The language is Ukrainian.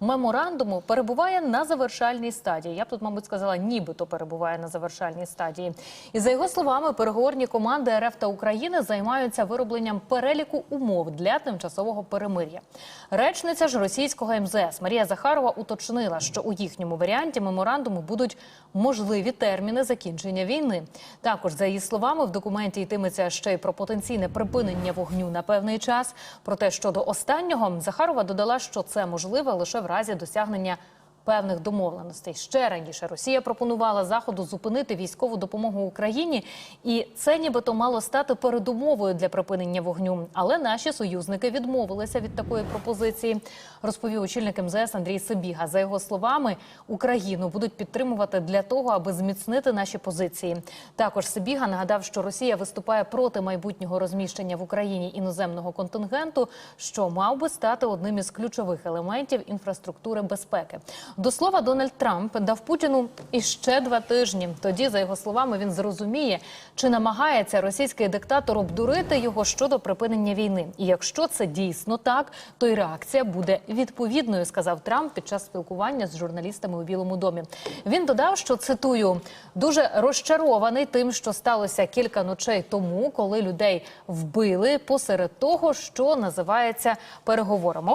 меморандуму перебуває на завершальній стадії. Я б тут, мабуть, сказала, нібито перебуває на завершальній стадії. І за його словами, переговорні команди РФ та України займаються виробленням переліку умов для тимчасового перемир'я. Речниця ж російського МЗС Марія Захарова уточнила, що у їхньому варіанті меморандуму будуть можливі терміни закінчення війни. Також за її словами, в документі йтиметься ще й про потенційне припинення вогню на певний час. Проте щодо останнього Захарова додала, що це можливе лише в разі досягнення. Певних домовленостей ще раніше Росія пропонувала заходу зупинити військову допомогу Україні, і це нібито мало стати передумовою для припинення вогню. Але наші союзники відмовилися від такої пропозиції. Розповів очільник МЗС Андрій Сибіга. За його словами, Україну будуть підтримувати для того, аби зміцнити наші позиції. Також Сибіга нагадав, що Росія виступає проти майбутнього розміщення в Україні іноземного контингенту, що мав би стати одним із ключових елементів інфраструктури безпеки. До слова, Дональд Трамп дав Путіну іще два тижні. Тоді, за його словами, він зрозуміє, чи намагається російський диктатор обдурити його щодо припинення війни. І якщо це дійсно так, то й реакція буде відповідною, сказав Трамп під час спілкування з журналістами у Білому домі. Він додав, що цитую дуже розчарований тим, що сталося кілька ночей тому, коли людей вбили посеред того, що називається переговорами.